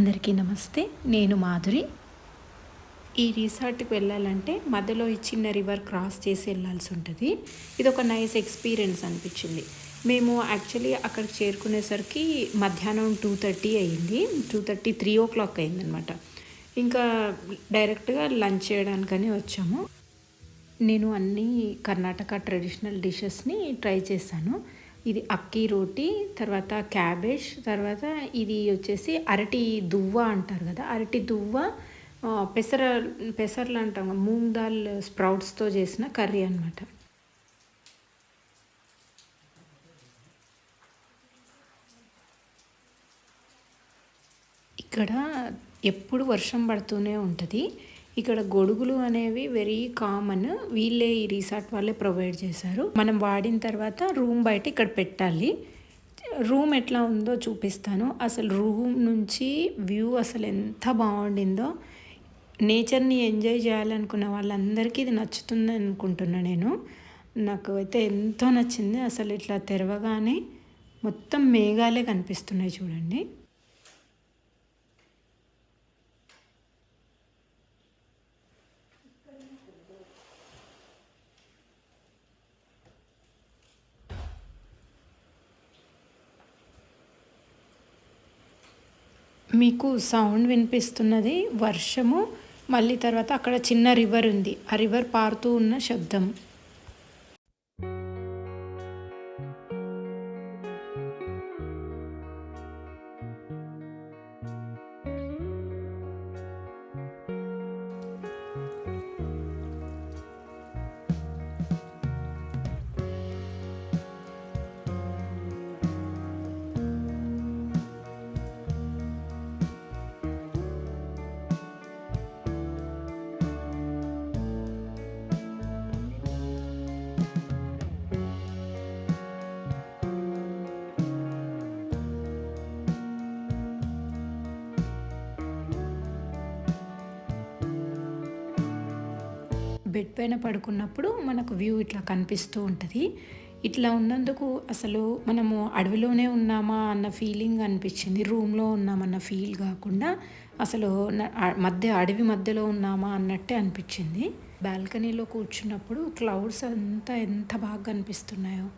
అందరికీ నమస్తే నేను మాధురి. ఈ రిసార్ట్కి వెళ్ళాలంటే మధ్యలో ఈ చిన్న రివర్ క్రాస్ చేసి వెళ్ళాల్సి ఉంటుంది. ఇది ఒక నైస్ ఎక్స్పీరియన్స్ అనిపించింది. మేము యాక్చువల్లీ అక్కడికి చేరుకునేసరికి మధ్యాహ్నం టూ థర్టీ అయింది. Two thirty three o'clock అయిందనమాట ఇంకా డైరెక్ట్గా లంచ్ చేయడానికని వచ్చాము. నేను అన్ని కర్ణాటక ట్రెడిషనల్ డిషెస్ని ట్రై చేశాను. ఇది అక్కీ రోటి తర్వాత క్యాబేజ్ తర్వాత ఇది వచ్చేసి అరటి దువ్వ అంటారు కదా. అరటి దువ్వ పెసర పెసర్లు అంటాం మూంగ్ దాల్ స్ప్రౌట్స్తో చేసిన కర్రీ అనమాట ఇక్కడ ఎప్పుడు వర్షం పడుతూనే ఉంటుంది. ఇక్కడ గొడుగులు అనేవి వెరీ కామన్ వీళ్ళే ఈ రిసార్ట్ వాళ్ళే ప్రొవైడ్ చేశారు. మనం వాడిన తర్వాత రూమ్ బయట ఇక్కడ పెట్టాలి. రూమ్ ఎట్లా ఉందో చూపిస్తాను. అసలు రూమ్ నుంచి వ్యూ అసలు ఎంత బాగుండిందో. నేచర్ని ఎంజాయ్ చేయాలనుకున్న వాళ్ళందరికీ ఇది నచ్చుతుంది అనుకుంటున్నా నేను. నాకు అయితే ఎంతో నచ్చింది. అసలు ఇట్లా తెరవగానే మొత్తం మేఘాలే కనిపిస్తున్నాయి చూడండి. మీకు సౌండ్ వినిపిస్తున్నది. వర్షము మళ్ళీ తర్వాత అక్కడ చిన్న రివర్ ఉంది. ఆ రివర్ పారుతూ ఉన్న శబ్దం. బెడ్ పైన పడుకున్నప్పుడు మనకు వ్యూ ఇట్లా కనిపిస్తూ ఉంటుంది. ఇట్లా ఉన్నందుకు అసలు మనము అడవిలోనే ఉన్నామా అన్న ఫీలింగ్ అనిపించింది. రూమ్లో ఉన్నామన్న ఫీల్ కాకుండా అసలు మధ్య అడవి మధ్యలో ఉన్నామా అన్నట్టే అనిపించింది. బాల్కనీలో కూర్చున్నప్పుడు క్లౌడ్స్ అంతా ఎంత బాగా కనిపిస్తున్నాయో.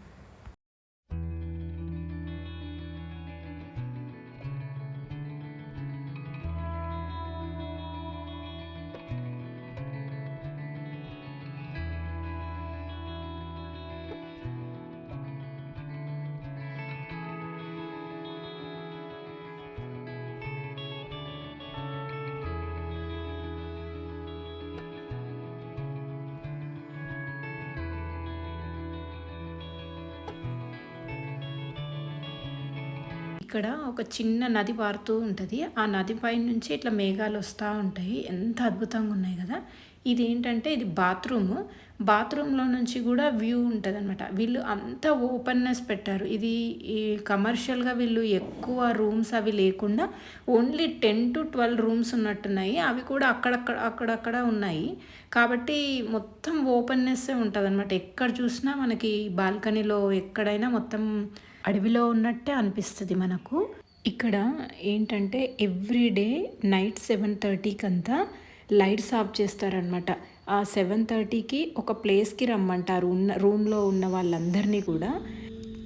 ఇక్కడ ఒక చిన్న నది పారుతూ ఉంటుంది. ఆ నది పై నుంచి ఇట్లా మేఘాలు వస్తూ ఉంటాయి. ఎంత అద్భుతంగా ఉన్నాయి కదా. ఇది ఏంటంటే ఇది బాత్రూము. బాత్రూంలో నుంచి కూడా వ్యూ ఉంటుంది అనమాట వీళ్ళు అంత ఓపెన్నెస్ పెట్టారు. ఇది ఈ కమర్షియల్గా వీళ్ళు ఎక్కువ రూమ్స్ అవి లేకుండా only ten to twelve rooms ఉన్నట్టున్నాయి. అవి కూడా అక్కడక్కడ అక్కడక్కడ ఉన్నాయి. కాబట్టి మొత్తం ఓపెన్నెస్ ఉంటుంది అనమాట ఎక్కడ చూసినా మనకి బాల్కనీలో ఎక్కడైనా మొత్తం అడవిలో ఉన్నట్టే అనిపిస్తుంది మనకు. ఇక్కడ ఏంటంటే ఎవ్రీ డే నైట్ సెవెన్ థర్టీకి అంతా లైట్స్ ఆఫ్ చేస్తారనమాట ఆ సెవెన్ థర్టీకి ఒక ప్లేస్కి రమ్మంటారు ఉన్న రూమ్లో ఉన్న వాళ్ళందరినీ కూడా.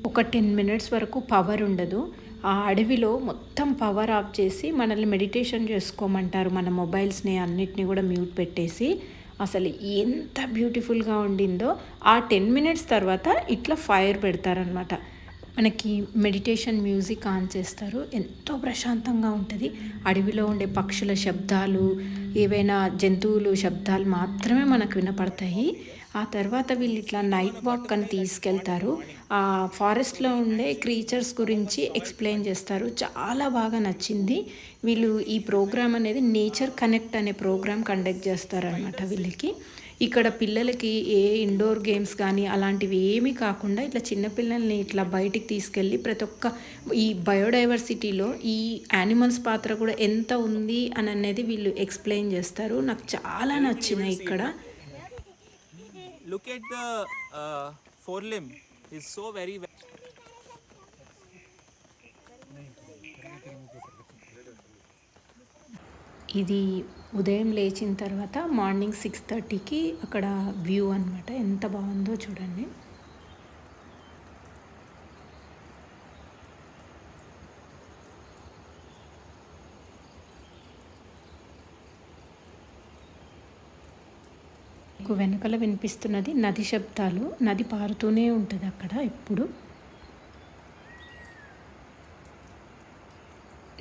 ఒక టెన్ మినిట్స్ వరకు పవర్ ఉండదు. ఆ అడవిలో మొత్తం పవర్ ఆఫ్ చేసి మనల్ని మెడిటేషన్ చేసుకోమంటారు మన మొబైల్స్ని అన్నిటిని కూడా మ్యూట్ పెట్టేసి. అసలు ఎంత బ్యూటిఫుల్గా ఉండిందో ఆ టెన్ మినిట్స్ తర్వాత ఇట్లా ఫైర్ పెడతారనమాట మనకి మెడిటేషన్ మ్యూజిక్ ఆన్ చేస్తారు. ఎంతో ప్రశాంతంగా ఉంటుంది. అడవిలో ఉండే పక్షుల శబ్దాలు ఏవైనా జంతువులు శబ్దాలు మాత్రమే మనకు వినపడతాయి. ఆ తర్వాత వీళ్ళు ఇట్లా నైట్ వాక్ అని తీసుకెళ్తారు. ఆ ఫారెస్ట్లో ఉండే క్రీచర్స్ గురించి ఎక్స్ప్లెయిన్ చేస్తారు. చాలా బాగా నచ్చింది. వీళ్ళు ఈ ప్రోగ్రామ్ అనేది నేచర్ కనెక్ట్ అనే ప్రోగ్రామ్ కండక్ట్ చేస్తారనమాట వీళ్ళకి. ఇక్కడ పిల్లలకి ఏ ఇండోర్ గేమ్స్ కానీ అలాంటివి ఏమీ కాకుండా ఇట్లా చిన్నపిల్లల్ని ఇట్లా బయటికి తీసుకెళ్ళి ప్రతి ఒక్క ఈ బయోడైవర్సిటీలో ఈ యానిమల్స్ పాత్ర కూడా ఎంత ఉంది అని అనేది వీళ్ళు ఎక్స్ప్లెయిన్ చేస్తారు. నాకు చాలా నచ్చినాయి ఇక్కడ. the uh, forelimb is so very ve- ఇది ఉదయం లేచిన తర్వాత మార్నింగ్ సిక్స్ థర్టీకి అక్కడ వ్యూ అన్నమాట. ఎంత బాగుందో చూడండి. మీకు వెనకల వినిపిస్తున్నది నది శబ్దాలు. నది పారుతూనే ఉంటుంది అక్కడ ఎప్పుడు.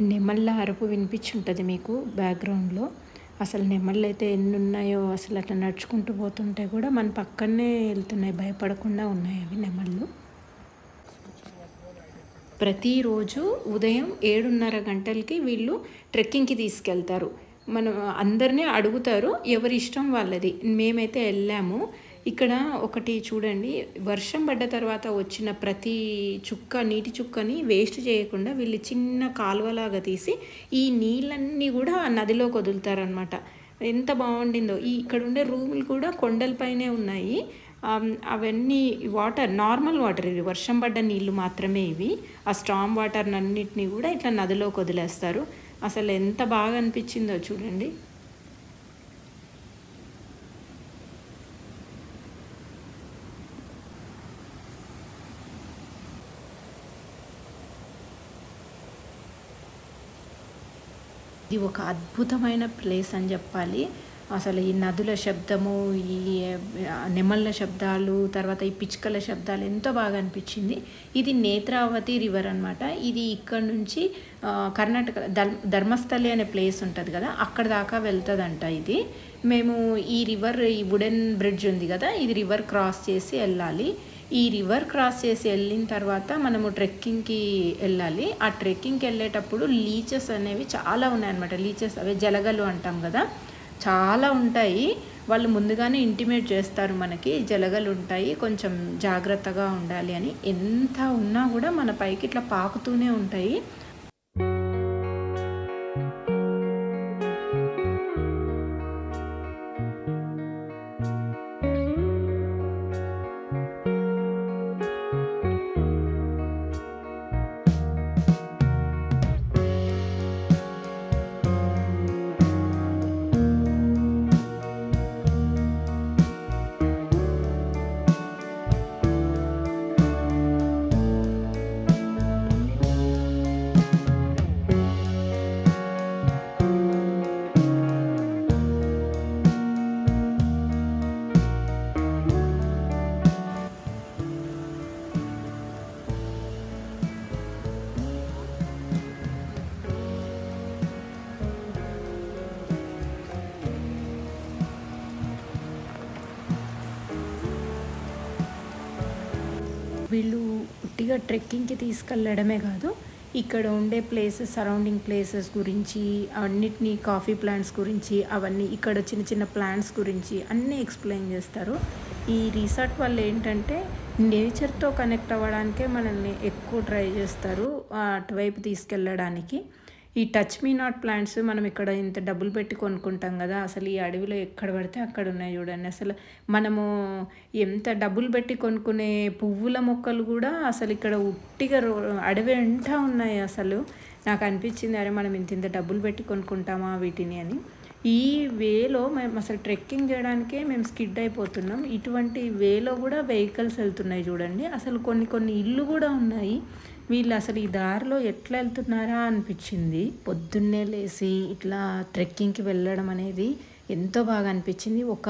నెమళ్ళ అరుపు వినిపించుంటుంది మీకు బ్యాక్గ్రౌండ్లో అసలు నెమళ్ళు అయితే ఎన్ని ఉన్నాయో అసలు అట్లా నడుచుకుంటూ పోతుంటే కూడా మన పక్కనే వెళ్తున్నాయి భయపడకుండా ఉన్నాయి అవి నెమళ్ళు. ప్రతిరోజు ఉదయం ఏడున్నర గంటలకి వీళ్ళు ట్రెక్కింగ్కి తీసుకెళ్తారు. మనం అందరినీ అడుగుతారు ఎవరి ఇష్టం వాళ్ళది. మేమైతే వెళ్ళాము. ఇక్కడ ఒకటి చూడండి. వర్షం పడ్డ తర్వాత వచ్చిన ప్రతి చుక్క నీటి చుక్కని వేస్ట్ చేయకుండా వీళ్ళు చిన్న కాలువలాగా తీసి ఈ నీళ్ళన్నీ కూడా నదిలోకి వదులుతారనమాట ఎంత బాగుండిందో. ఈ ఇక్కడ ఉండే రూములు కూడా కొండలపైనే ఉన్నాయి. అవన్నీ వాటర్ నార్మల్ వాటర్ ఇవి. వర్షం పడ్డ నీళ్ళు మాత్రమే ఇవి. ఆ స్ట్రాంగ్ వాటర్ అన్నిటినీ కూడా ఇట్లా నదిలోకి వదిలేస్తారు అసలు ఎంత బాగా అనిపించిందో చూడండి. ఇది ఒక అద్భుతమైన ప్లేస్ అని చెప్పాలి. అసలు ఈ నదుల శబ్దము ఈ నెమళ్ళ శబ్దాలు తర్వాత ఈ పిచ్చుకల శబ్దాలు ఎంతో బాగా అనిపించింది. ఇది నేత్రావతి రివర్ అనమాట ఇది ఇక్కడ నుంచి కర్ణాటక ధర్మస్థలి అనే ప్లేస్ ఉంటుంది కదా అక్కడ దాకా వెళ్తుందంట ఇది. మేము ఈ రివర్ ఈ వుడెన్ బ్రిడ్జ్ ఉంది కదా ఇది రివర్ క్రాస్ చేసి వెళ్ళాలి. ఈ రివర్ క్రాస్ చేసి వెళ్ళిన తర్వాత మనము ట్రెక్కింగ్కి వెళ్ళాలి. ఆ ట్రెక్కింగ్కి వెళ్ళేటప్పుడు లీచెస్ అనేవి చాలా ఉన్నాయన్నమాట. లీచెస్ అవి జలగలు అంటాం కదా. చాలా ఉంటాయి. వాళ్ళు ముందుగానే ఇంటిమేట్ చేస్తారు మనకి. జలగలు ఉంటాయి. కొంచెం జాగ్రత్తగా ఉండాలి అని. ఎంత ఉన్నా కూడా మన పైకి ఇట్లా పాకుతూనే ఉంటాయి. ఉట్టిగా ట్రెక్కింగ్కి తీసుకెళ్ళడమే కాదు ఇక్కడ ఉండే ప్లేసెస్ సరౌండింగ్ ప్లేసెస్ గురించి అన్నిటినీ కాఫీ ప్లాంట్స్ గురించి అవన్నీ ఇక్కడ చిన్న చిన్న ప్లాంట్స్ గురించి అన్నీ ఎక్స్ప్లెయిన్ చేస్తారు. ఈ రిసార్ట్ వాళ్ళు ఏంటంటే నేచర్తో కనెక్ట్ అవ్వడానికే మనల్ని ఎక్కువ ట్రై చేస్తారు అటువైపు తీసుకెళ్ళడానికి. ఈ టచ్ మీ నాట్ ప్లాంట్స్ మనం ఇక్కడ ఇంత డబ్బులు పెట్టి కొనుక్కుంటాం కదా అసలు ఈ అడవిలో ఎక్కడ పడితే అక్కడ ఉన్నాయి చూడండి. అసలు మనము ఎంత డబ్బులు పెట్టి కొనుక్కునే పువ్వుల మొక్కలు కూడా అసలు ఇక్కడ ఉట్టిగా రో అడవి వెంట ఉన్నాయి అసలు. నాకు అనిపించింది అరే మనం ఇంత ఇంత డబ్బులు పెట్టి కొనుక్కుంటామా వీటిని అని. ఈ వేలో మేము అసలు ట్రెక్కింగ్ చేయడానికే మేము స్కిడ్ అయిపోతున్నాం. ఇటువంటి వేలో కూడా వెహికల్స్ వెళ్తున్నాయి చూడండి. అసలు కొన్ని కొన్ని ఇల్లు కూడా ఉన్నాయి. వీళ్ళు అసలు ఈ దారిలో ఎట్లా వెళ్తున్నారా అనిపించింది. పొద్దున్నే లేచి ఇట్లా ట్రెక్కింగ్కి వెళ్ళడం అనేది ఎంతో బాగా అనిపించింది. ఒక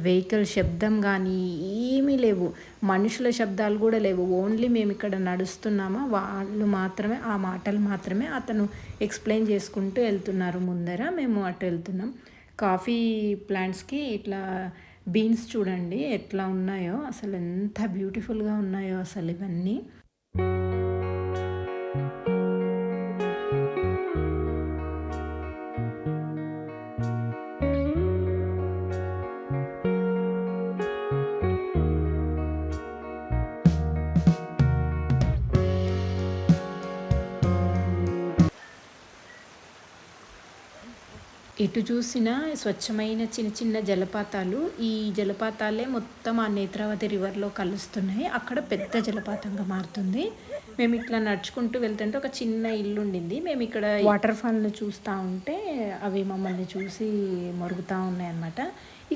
వెహికల్ శబ్దం కానీ ఏమీ లేవు. మనుషుల శబ్దాలు కూడా లేవు. ఓన్లీ మేము ఇక్కడ నడుస్తున్నామా? వాళ్ళు మాత్రమే ఆ మాటలు మాత్రమే అతను ఎక్స్ప్లెయిన్ చేసుకుంటూ వెళ్తున్నారు. ముందర మేము అటు వెళ్తున్నాం. కాఫీ ప్లాంట్స్కి ఇట్లా బీన్స్ చూడండి ఎట్లా ఉన్నాయో. అసలు ఎంత బ్యూటిఫుల్గా ఉన్నాయో అసలు ఇవన్నీ. ఎటు చూసినా స్వచ్ఛమైన చిన్న చిన్న జలపాతాలు ఈ జలపాతాలే మొత్తం ఆ నేత్రావతి రివర్లో కలుస్తున్నాయి. అక్కడ పెద్ద జలపాతంగా మారుతుంది. మేము ఇట్లా నడుచుకుంటూ వెళ్తుంటే ఒక చిన్న ఇల్లు ఉండింది. మేము ఇక్కడ వాటర్ ఫాల్ని చూస్తూ ఉంటే అవి మమ్మల్ని చూసి మరుగుతూ ఉన్నాయి అన్నమాట.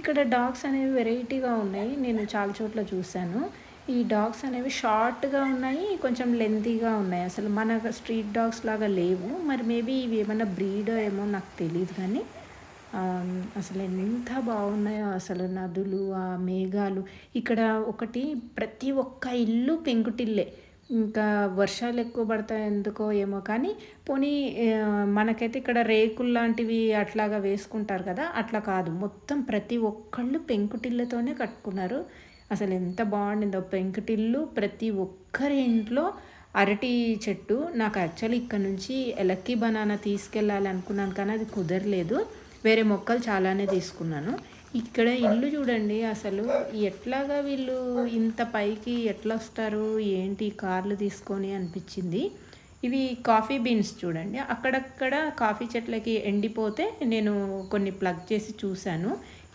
ఇక్కడ డాగ్స్ అనేవి వెరైటీగా ఉన్నాయి. నేను చాలా చోట్ల చూశాను. ఈ డాగ్స్ అనేవి షార్ట్గా ఉన్నాయి కొంచెం లెంతీగా ఉన్నాయి. అసలు మన స్ట్రీట్ డాగ్స్ లాగా లేవు. మరి మేబీ ఇవి ఏమైనా బ్రీడ్ ఏమో నాకు తెలియదు కానీ అసలు ఎంత బాగున్నాయో అసలు నదులు ఆ మేఘాలు. ఇక్కడ ఒకటి ప్రతి ఒక్క ఇల్లు పెంకుటిల్లే. ఇంకా వర్షాలు ఎక్కువ పడతాయి ఎందుకో ఏమో కానీ పోనీ మనకైతే ఇక్కడ రేకులు లాంటివి అట్లాగా వేసుకుంటారు కదా అట్లా కాదు. మొత్తం ప్రతి ఒక్కళ్ళు పెంకుటిళ్ళతోనే కట్టుకున్నారు. అసలు ఎంత బాగుండిందో. పెంకుటిల్లు ప్రతి ఒక్కరి ఇంట్లో అరటి చెట్టు. నాకు యాక్చువల్లీ ఇక్కడ నుంచి ఎలక్కి బనానా తీసుకెళ్ళాలి అనుకున్నాను కానీ అది కుదరలేదు. వేరే మొక్కలు చాలానే తీసుకున్నాను. ఇక్కడ ఇల్లు చూడండి అసలు ఎట్లాగా వీళ్ళు ఇంత పైకి ఎట్లా వస్తారు ఏంటి కార్లు తీసుకొని అనిపించింది. ఇవి కాఫీ బీన్స్ చూడండి అక్కడక్కడ కాఫీ చెట్లకి ఎండిపోతే నేను కొన్ని ప్లగ్ చేసి చూశాను.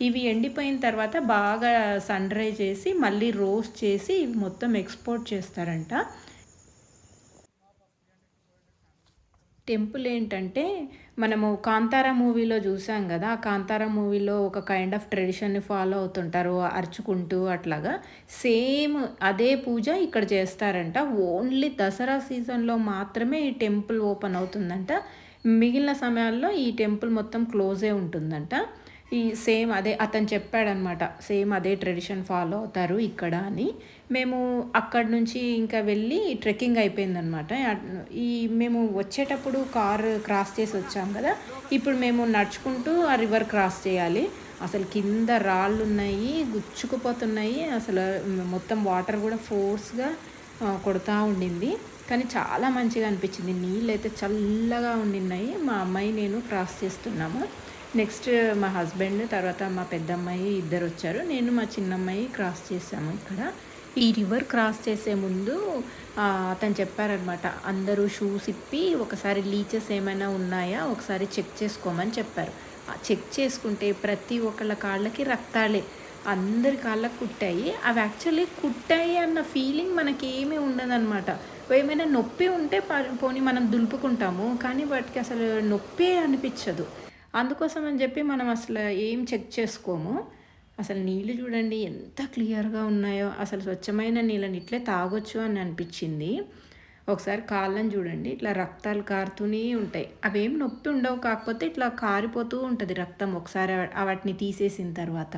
ఇవి ఎండిపోయిన తర్వాత బాగా సన్ డ్రై చేసి మళ్ళీ రోస్ట్ చేసి ఇవి మొత్తం ఎక్స్పోర్ట్ చేస్తారంట. టెంపుల్ ఏంటంటే మనము కాంతార మూవీలో చూసాం కదా ఆ కాంతార మూవీలో ఒక కైండ్ ఆఫ్ ట్రెడిషన్ని ఫాలో అవుతుంటారు అరుచుకుంటూ అట్లాగా. సేమ్ అదే పూజ ఇక్కడ చేస్తారంట. ఓన్లీ దసరా సీజన్లో మాత్రమే ఈ టెంపుల్ ఓపెన్ అవుతుందంట. మిగిలిన సమయాల్లో ఈ టెంపుల్ మొత్తం క్లోజే ఉంటుందంట. ఈ సేమ్ అదే అతను చెప్పాడనమాట సేమ్ అదే ట్రెడిషన్ ఫాలో అవుతారు ఇక్కడ అని. మేము అక్కడ నుంచి ఇంకా వెళ్ళి ట్రెక్కింగ్ అయిపోయిందనమాట. ఈ మేము వచ్చేటప్పుడు కారు క్రాస్ చేసి వచ్చాం కదా ఇప్పుడు మేము నడుచుకుంటూ ఆ రివర్ క్రాస్ చేయాలి. అసలు కింద రాళ్ళు ఉన్నాయి గుచ్చుకుపోతున్నాయి అసలు మొత్తం వాటర్ కూడా ఫోర్స్గా కొడతా ఉండింది. కానీ చాలా మంచిగా అనిపించింది. నీళ్ళు అయితే చల్లగా ఉండినాయి మా అమ్మాయి నేను క్రాస్ చేస్తున్నాము. నెక్స్ట్ మా హస్బెండ్ తర్వాత మా పెద్దమ్మాయి ఇద్దరు వచ్చారు నేను మా చిన్నమ్మాయి క్రాస్ చేసాము ఇక్కడ. ఈ రివర్ క్రాస్ చేసే ముందు అతను చెప్పారనమాట అందరూ షూస్ ఇప్పి ఒకసారి లీచెస్ ఏమైనా ఉన్నాయా ఒకసారి చెక్ చేసుకోమని చెప్పారు. చెక్ చేసుకుంటే ప్రతి ఒక్కళ్ళ కాళ్ళకి రక్తాలే అందరి కాళ్ళకు కుట్టాయి. అవి యాక్చువల్లీ కుట్టాయి అన్న ఫీలింగ్ మనకి ఏమీ ఉండదన్నమాట. ఏమైనా నొప్పి ఉంటే ప- పోనీ మనం దులుపుకుంటాము కానీ వాటికి అసలు నొప్పే అనిపించదు. అందుకోసం అని చెప్పి మనం అసలు ఏం చెక్ చేసుకోము. అసలు నీళ్ళు చూడండి ఎంత క్లియర్గా ఉన్నాయో అసలు స్వచ్ఛమైన నీళ్ళని ఇట్లే తాగొచ్చు అని అనిపించింది. ఒకసారి కాళ్ళని చూడండి ఇట్లా రక్తాలు కారుతూనే ఉంటాయి. అవేం నొప్పి ఉండవు కాకపోతే ఇట్లా కారిపోతూ ఉంటుంది రక్తం ఒకసారి వాటిని తీసేసిన తర్వాత.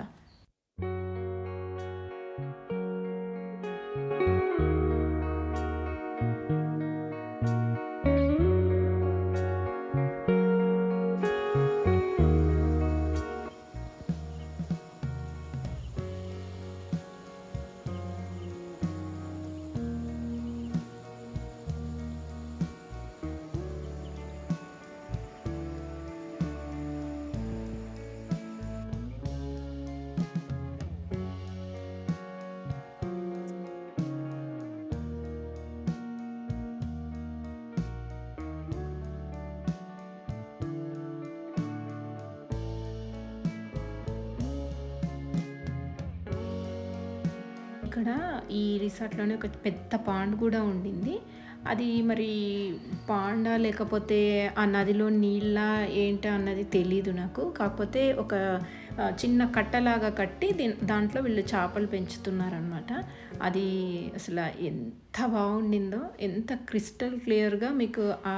ఇక్కడ ఈ రిసార్ట్లోనే ఒక పెద్ద పాండ్ కూడా ఉండింది. అది మరి పాండా లేకపోతే ఆ నదిలో నీళ్ళ ఏంటా అన్నది తెలీదు నాకు. కాకపోతే ఒక చిన్న కట్టలాగా కట్టి దాంట్లో వీళ్ళు చేపలు పెంచుతున్నారనమాట అది అసలు ఎంత బాగుండిందో ఎంత క్రిస్టల్ క్లియర్గా మీకు ఆ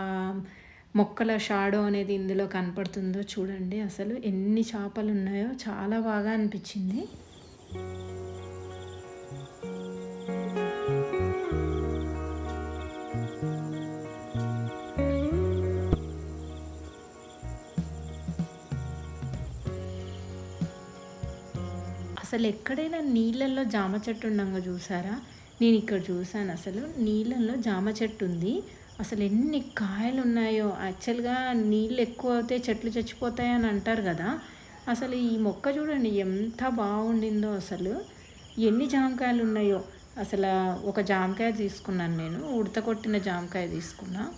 మొక్కల షాడో అనేది ఇందులో కనపడుతుందో చూడండి. అసలు ఎన్ని చేపలు ఉన్నాయో చాలా బాగా అనిపించింది. అసలు ఎక్కడైనా నీళ్ళల్లో జామ చెట్టు ఉండగా చూసారా? నేను ఇక్కడ చూసాను అసలు. నీళ్ళల్లో జామ చెట్టు ఉంది. అసలు ఎన్ని కాయలు ఉన్నాయో యాక్చువల్గా నీళ్ళు ఎక్కువ అవుతే చెట్లు చచ్చిపోతాయని అంటారు కదా. అసలు ఈ మొక్క చూడండి ఎంత బాగుండిందో అసలు. ఎన్ని జామకాయలు ఉన్నాయో అసలు ఒక జామకాయ తీసుకున్నాను నేను. ఉడత కొట్టిన జామకాయ తీసుకున్నా.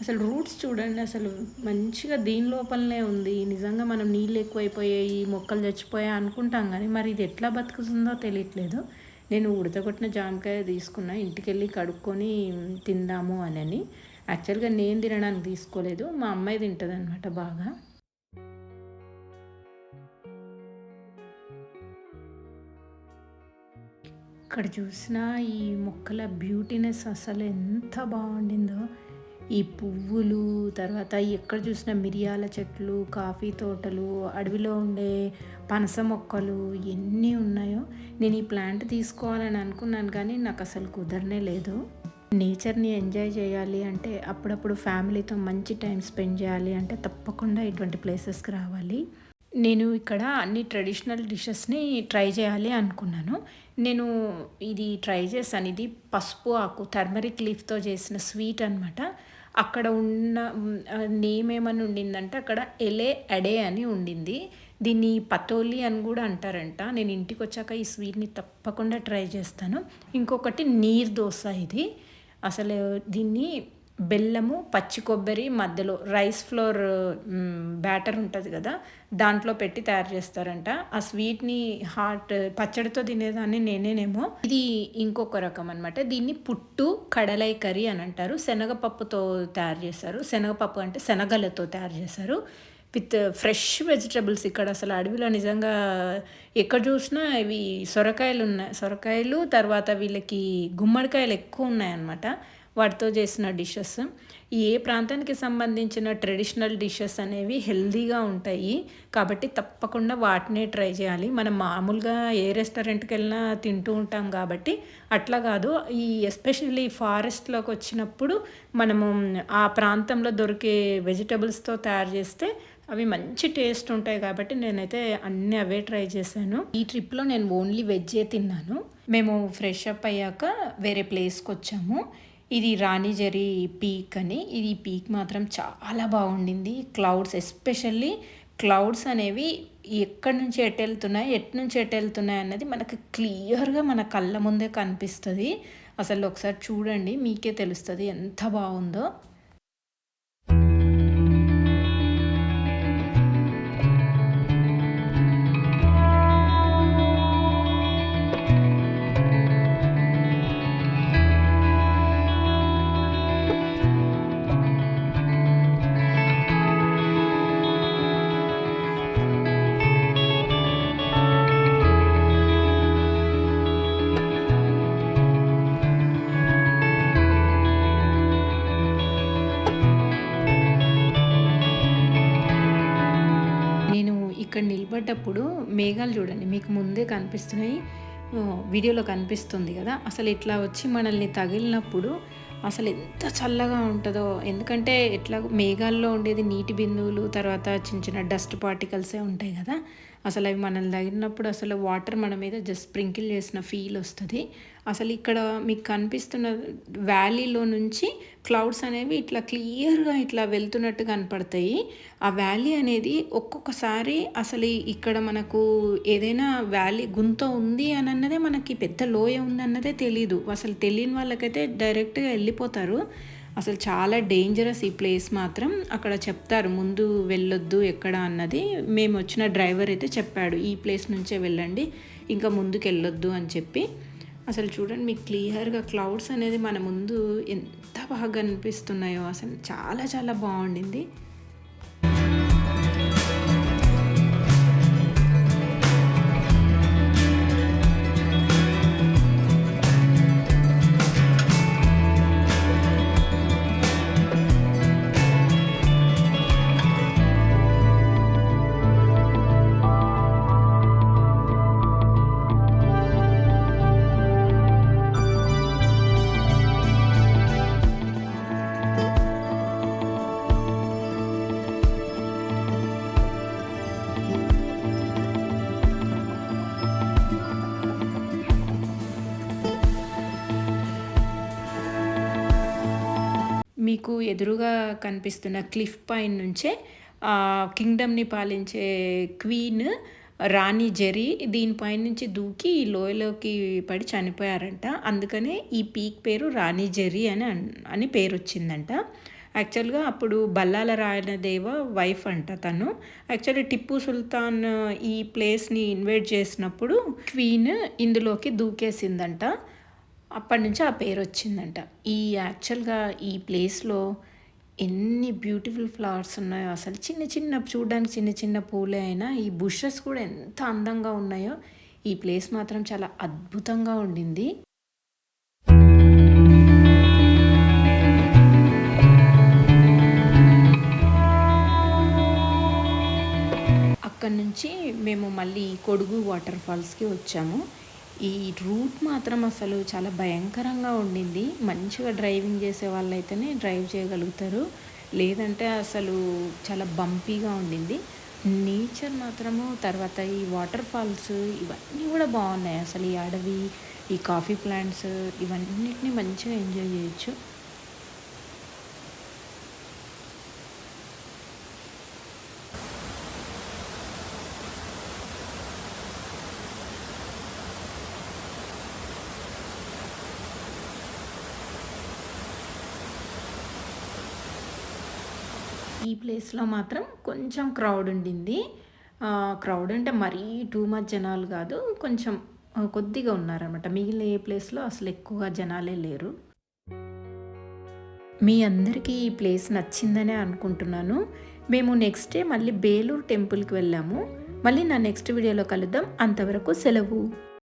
అసలు రూట్స్ చూడండి అసలు మంచిగా దీని లోపలనే ఉంది. నిజంగా మనం నీళ్ళు ఎక్కువైపోయాయి మొక్కలు చచ్చిపోయాయి అనుకుంటాం కానీ మరి ఇది ఎట్లా బతుకుతుందో తెలియట్లేదు. నేను ఉడతగొట్టిన జామకాయ తీసుకున్నా ఇంటికి వెళ్ళి కడుక్కొని తిందాము అని యాక్చువల్గా నేను తినడానికి తీసుకోలేదు మా అమ్మాయి తింటుంది అనమాట బాగా. ఇక్కడ చూసిన ఈ మొక్కల బ్యూటీనెస్ అసలు ఎంత బాగుండిందో. ఈ పువ్వులు తర్వాత ఎక్కడ చూసిన మిరియాల చెట్లు కాఫీ తోటలు అడవిలో ఉండే పనస మొక్కలు ఎన్ని ఉన్నాయో నేను ఈ ప్లాంట్ తీసుకోవాలని అనుకున్నాను కానీ నాకు అసలు కుదరనే లేదు. నేచర్ని ఎంజాయ్ చేయాలి అంటే అప్పుడప్పుడు ఫ్యామిలీతో మంచి టైం స్పెండ్ చేయాలి అంటే తప్పకుండా ఇటువంటి ప్లేసెస్కి రావాలి. నేను ఇక్కడ అన్ని ట్రెడిషనల్ డిషెస్ని ట్రై చేయాలి అనుకున్నాను. నేను ఇది ట్రై చేశాను. ఇది పసుపు ఆకు టర్మరిక్ లీఫ్తో చేసిన స్వీట్ అనమాట అక్కడ ఉన్న నేమ్ ఏమని ఉండిందంటే అక్కడ ఎలే అడే అని ఉండింది. దీన్ని పతోలి అని కూడా అంటారంట. నేను ఇంటికి వచ్చాక ఈ స్వీట్ని తప్పకుండా ట్రై చేస్తాను. ఇంకొకటి నీర్ దోశ ఇది. అసలు దీన్ని బెల్లము పచ్చి కొబ్బరి మధ్యలో రైస్ ఫ్లోర్ బ్యాటర్ ఉంటుంది కదా దాంట్లో పెట్టి తయారు చేస్తారంట. ఆ స్వీట్ని హాట్ పచ్చడితో తినేదాన్ని నేనేనేమో. ఇది ఇంకొక రకం అనమాట దీన్ని పుట్టు కడలై కర్రీ అని అంటారు. శనగపప్పుతో తయారు చేస్తారు. శనగపప్పు అంటే శనగలతో తయారు చేస్తారు. విత్ ఫ్రెష్ వెజిటబుల్స్ ఇక్కడ అసలు అడవిలో నిజంగా ఎక్కడ చూసినా ఇవి సొరకాయలు ఉన్నాయి. సొరకాయలు తర్వాత వీళ్ళకి గుమ్మడికాయలు ఎక్కువ ఉన్నాయన్నమాట. వాటితో చేసిన డిషెస్ ఏ ప్రాంతానికి సంబంధించిన ట్రెడిషనల్ డిషెస్ అనేవి హెల్దీగా ఉంటాయి. కాబట్టి తప్పకుండా వాటినే ట్రై చేయాలి. మనం మామూలుగా ఏ రెస్టారెంట్కి వెళ్ళినా తింటూ ఉంటాం కాబట్టి అట్లా కాదు. ఈ ఎస్పెషల్లీ ఫారెస్ట్లోకి వచ్చినప్పుడు మనము ఆ ప్రాంతంలో దొరికే వెజిటబుల్స్తో తయారు చేస్తే అవి మంచి టేస్ట్ ఉంటాయి కాబట్టి నేనైతే అన్నీ అవే ట్రై చేశాను. ఈ ట్రిప్లో నేను ఓన్లీ వెజ్జే తిన్నాను. మేము ఫ్రెష్ అప్ అయ్యాక వేరే ప్లేస్కి వచ్చాము. ఇది రాణిజరి పీక్ అని. ఇది పీక్ మాత్రం చాలా బాగుండింది. క్లౌడ్స్ ఎస్పెషల్లీ క్లౌడ్స్ అనేవి ఎక్కడి నుంచి ఎటు వెళ్తున్నాయి ఎటు నుంచి ఎటు వెళ్తున్నాయి అన్నది మనకు క్లియర్గా మన కళ్ళ ముందే కనిపిస్తుంది. అసలు ఒకసారి చూడండి మీకే తెలుస్తుంది ఎంత బాగుందో. నిలబడ్డప్పుడు మేఘాలు చూడండి మీకు ముందే కనిపిస్తున్నాయి. వీడియోలో కనిపిస్తుంది కదా. అసలు ఇట్లా వచ్చి మనల్ని తగిలినప్పుడు అసలు ఎంత చల్లగా ఉంటుందో. ఎందుకంటే ఎట్లా మేఘాల్లో ఉండేది నీటి బిందువులు తర్వాత చిన్న చిన్న డస్ట్ పార్టికల్సే ఉంటాయి కదా. అసలు అవి మనల్ని తగిలినప్పుడు అసలు వాటర్ మన మీద జస్ట్ స్ప్రింకిల్ చేసిన ఫీల్ వస్తుంది. అసలు ఇక్కడ మీకు కనిపిస్తున్న వ్యాలీలో నుంచి క్లౌడ్స్ అనేవి ఇట్లా క్లియర్గా ఇట్లా వెళ్తున్నట్టు కనపడతాయి. ఆ వ్యాలీ అనేది ఒక్కొక్కసారి అసలు ఇక్కడ మనకు ఏదైనా వ్యాలీ గుంత ఉంది అని అన్నదే మనకి పెద్ద లోయ ఉంది అన్నదే తెలీదు. అసలు తెలియని వాళ్ళకైతే డైరెక్ట్గా వెళ్ళిపోతారు. అసలు చాలా డేంజరస్ ఈ ప్లేస్ మాత్రం. అక్కడ చెప్తారు ముందు వెళ్ళొద్దు ఎక్కడ అన్నది. మేము వచ్చిన డ్రైవర్ అయితే చెప్పాడు ఈ ప్లేస్ నుంచే వెళ్ళండి ఇంకా ముందుకు వెళ్ళొద్దు అని చెప్పి. అసలు చూడండి మీకు క్లియర్గా క్లౌడ్స్ అనేది మన ముందు ఎంత బాగా అనిపిస్తున్నాయో. అసలు చాలా చాలా బాగుండింది. మీకు ఎదురుగా కనిపిస్తున్న క్లిఫ్ పైన నుంచే కింగ్డమ్ని పాలించే క్వీన్ రాణి జెరీ దీనిపై నుంచి దూకి ఈ లోయలోకి పడి చనిపోయారంట. అందుకనే ఈ పీక్ పేరు రాణి జెరీ అని అని పేరు వచ్చిందంట యాక్చువల్గా అప్పుడు బల్లాల రాయనదేవ వైఫ్ అంట తను. యాక్చువల్లీ టిప్పు సుల్తాన్ ఈ ప్లేస్ని ఇన్వైట్ చేసినప్పుడు క్వీన్ ఇందులోకి దూకేసిందంట. అప్పటి నుంచి ఆ పేరు వచ్చిందంట ఈ యాక్చువల్గా ఈ ప్లేస్లో ఎన్ని బ్యూటిఫుల్ ఫ్లవర్స్ ఉన్నాయో అసలు చిన్న చిన్న చూడడానికి చిన్న చిన్న పూలే అయినా ఈ బుషెస్ కూడా ఎంత అందంగా ఉన్నాయో ఈ ప్లేస్ మాత్రం చాలా అద్భుతంగా ఉండింది. అక్కడి నుంచి మేము మళ్ళీ కొడుగు వాటర్ ఫాల్స్కి వచ్చాము. ఈ రూట్ మాత్రం అసలు చాలా భయంకరంగా ఉండింది. మంచిగా డ్రైవింగ్ చేసే వాళ్ళైతేనే డ్రైవ్ చేయగలుగుతారు. లేదంటే అసలు చాలా బంపీగా ఉండింది. నేచర్ మాత్రము తర్వాత ఈ వాటర్ ఫాల్స్ ఇవన్నీ కూడా బాగున్నాయి. అసలు ఈ అడవి ఈ కాఫీ ప్లాంట్స్ ఇవన్నిటిని మంచిగా ఎంజాయ్ చేయొచ్చు. ఈ ప్లేస్లో మాత్రం కొంచెం క్రౌడ్ ఉండింది. క్రౌడ్ అంటే మరీ టూ మచ్ జనాలు కాదు కొంచెం కొద్దిగా ఉన్నారనమాట మిగిలిన ఏ ప్లేస్లో అసలు ఎక్కువగా జనాలే లేరు. మీ అందరికీ ఈ ప్లేస్ నచ్చిందనే అనుకుంటున్నాను. మేము నెక్స్ట్ డే మళ్ళీ బేలూరు టెంపుల్కి వెళ్ళాము. మళ్ళీ నా నెక్స్ట్ వీడియోలో కలుద్దాం. అంతవరకు సెలవు.